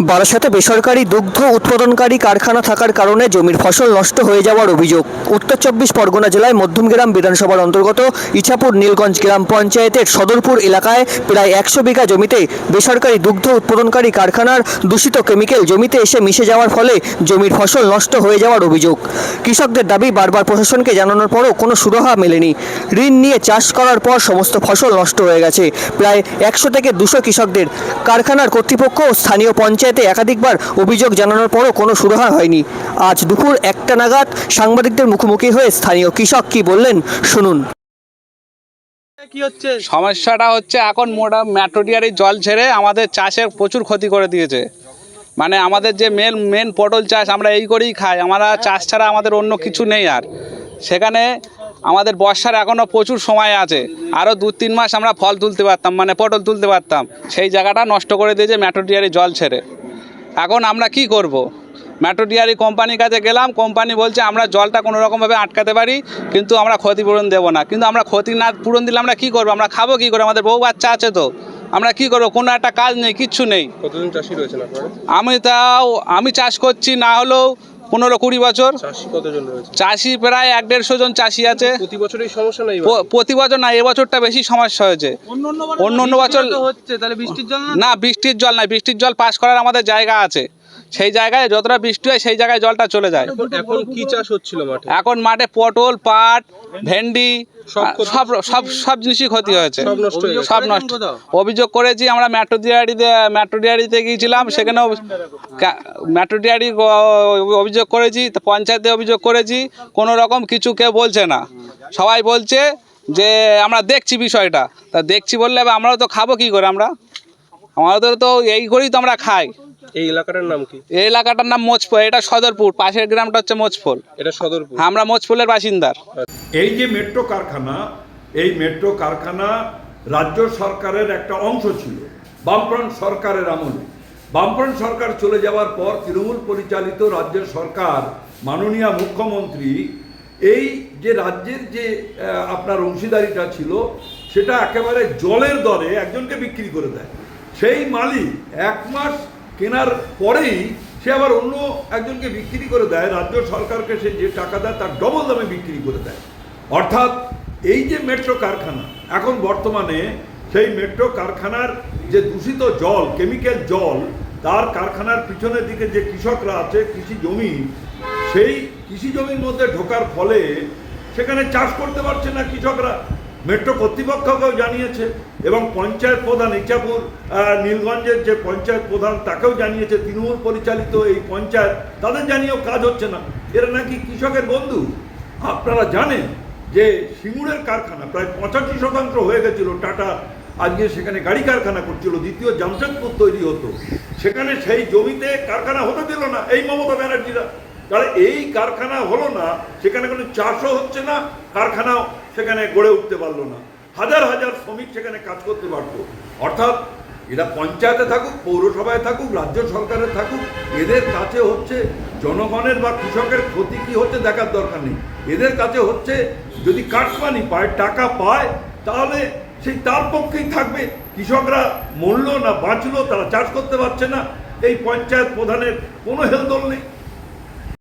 বারাসাতে বেসরকারি দুগ্ধ উৎপাদনকারী কারখানা থাকার কারণে জমির ফসল নষ্ট হয়ে যাওয়ার অভিযোগ। উত্তর চব্বিশ পরগনা জেলায় মধ্যমগ্রাম বিধানসভার অন্তর্গত ইছাপুর নীলগঞ্জ গ্রাম পঞ্চায়েতের সদরপুর এলাকায় প্রায় একশো বিঘা জমিতে বেসরকারি দুগ্ধ উৎপাদনকারী কারখানার দূষিত কেমিক্যাল জমিতে এসে মিশে যাওয়ার ফলে জমির ফসল নষ্ট হয়ে যাওয়ার অভিযোগ। কৃষকদের দাবি বারবার প্রশাসনকে জানানোর পরও কোনো সুরাহা মেলেনি। ঋণ নিয়ে চাষ করার পর সমস্ত ফসল নষ্ট হয়ে গেছে। প্রায় একশো থেকে দুশো কৃষকদের কারখানার কর্তৃপক্ষ ও স্থানীয় পঞ্চায়েতে একাধিকবার অভিযোগ জানানোর পরও কোনো সুরাহা হয়নি। আজ দুপুর একটা নাগাদ সাংবাদিকদের মুখোমুখি হয়ে স্থানীয় কৃষক কি বললেন শুনুন। কি হচ্ছে? সমস্যাটা হচ্ছে এখন মোটা ম্যাটোডিয়ারি জল ছেড়ে আমাদের চাষের প্রচুর ক্ষতি করে দিয়েছে। মানে আমাদের যে মেন মেন পটল চাষ আমরা এই করেই খাই আমরা চাষ ছাড়া আমাদের অন্য কিছু নেই আর। সেখানে আমাদের বর্ষার এখনও প্রচুর সময় আছে আরও দু তিন মাস আমরা ফল তুলতে পারতাম মানে পটল তুলতে পারতাম। সেই জায়গাটা নষ্ট করে দিয়েছে ম্যাটোডিয়ারি জল ছেড়ে। এখন আমরা কি করব। ম্যাটোডিয়ারি কোম্পানির কাছে গেলাম কোম্পানি বলছে আমরা জলটা কোনো রকমভাবে আটকাতে পারি কিন্তু আমরা ক্ষতিপূরণ দেবো না। কিন্তু আমরা ক্ষতি না পূরণ দিলে আমরা কী করব? আমরা খাব কী করে? আমাদের বউ বাচ্চা আছে তো। আমরা কি করব? কোনো একটা কাজ নেই কিচ্ছু নেই। কতজন চাষি রয়েছেন আমি তাও আমি চাষ করছি না হলেও পনেরো কুড়ি বছর। চাষি প্রায় এক দেড়শো জন চাষি আছে। প্রতি বছর এই সমস্যা নেই প্রতি বছর না এবছরটা বেশি সমস্যা হয়েছে। অন্য অন্য বছর হচ্ছে তাহলে বৃষ্টির জন্য না বৃষ্টির জল নাই বৃষ্টির জল পাস করার আমাদের জায়গা আছে। সেই জায়গায় যতটা বৃষ্টি হয় সেই জায়গায় জলটা চলে যায়। এখন কি চাষ হচ্ছিল মাঠে? এখন মাঠে পটল পাট ভেন্ডি সব সব সব সব জিনিসই ক্ষতি হয়েছে। সব নষ্ট সব নষ্ট। অভিযোগ করেছি আমরা মেট্রো ডিয়ারিতে মেট্রো ডিয়ারিতে গিয়েছিলাম সেখানেও মেট্রো ডিয়ারি অভিযোগ করেছি তো পঞ্চায়েতে অভিযোগ করেছি কোনো রকম কিছু কেউ বলছে না। সবাই বলছে যে আমরা দেখছি বিষয়টা। তা দেখছি বললে এবার আমরাও তো খাব কি করে আমরা? আমাদের তো এই করেই তো আমরা খাই। এই এলাকাটার নাম কি? এই এলাকাটার নাম মোচফল এটা সদরপুর পাশের গ্রামটা হচ্ছে মোচফল এটা সদরপুর। আমরা মোচফুলের বাসিন্দার। এই যে মেট্রো কারখানা এই মেট্রো কারখানা রাজ্য সরকারের একটা অংশ ছিল বামফ্রন্ট সরকারের আমলে। বামফ্রন্ট সরকার চলে যাওয়ার পর তৃণমূল পরিচালিত রাজ্য সরকার মাননীয় মুখ্যমন্ত্রী এই যে রাজ্যের যে আপনার অংশীদারিটা ছিল সেটা একেবারে জলের দরে একজনকে বিক্রি করে দেয়। সেই মালিক এক মাস কেনার পরেই সে আবার অন্য একজনকে বিক্রি করে দেয়, রাজ্য সরকারকে সে যে টাকা দেয় তার ডবল দামে বিক্রি করে দেয়। অর্থাৎ এই যে মেট্রো কারখানা, এখন বর্তমানে সেই মেট্রো কারখানার যে দূষিত জল কেমিক্যাল জল, তার কারখানার পিছনের দিকে যে কৃষকরা আছে, কৃষি জমি, সেই কৃষি জমির মধ্যে ঢোকার ফলে সেখানে চাষ করতে পারছে না কৃষকরা। মেট্রো কর্তৃপক্ষকেও জানিয়েছে এবং পঞ্চায়েত প্রধান ইচ্ছাপুর নীলগঞ্জের যে পঞ্চায়েত প্রধান তাকেও জানিয়েছে, তৃণমূল পরিচালিত এই পঞ্চায়েত, তাদের জানিয়েও কাজ হচ্ছে না। এরা নাকি কৃষকের বন্ধু? আপনারা জানেন যে সিঙ্গুরের কারখানা প্রায় পঁচাশি শতাংশ হয়ে গেছিল, টাটা আজকে সেখানে গাড়ি কারখানা করছিল, দ্বিতীয় জামশেদপুর তৈরি হতো। সেখানে সেই জমিতে কারখানা হতে দিল না, এই মমতা ব্যানার্জিরা। তাহলে এই কারখানা হলো না, সেখানে কোনো চাষও হচ্ছে না, কারখানাও সেখানে গড়ে উঠতে পারল না। হাজার হাজার শ্রমিক সেখানে কাজ করতে পারতো। অর্থাৎ এরা পঞ্চায়েতে থাকুক, পৌরসভায় থাকুক, রাজ্য সরকারে থাকুক, এদের কাছে হচ্ছে জনগণের বা কৃষকের ক্ষতি কি হচ্ছে দেখার দরকার নেই। এদের কাছে হচ্ছে যদি কাটমানি পায়, টাকা পায়, তাহলে সেই তার পক্ষেই থাকবে। কৃষকরা মরল না, বাঁচলো, তারা চাষ করতে পারছে না। এই পঞ্চায়েত প্রধানের কোনো হেলদোল নেই।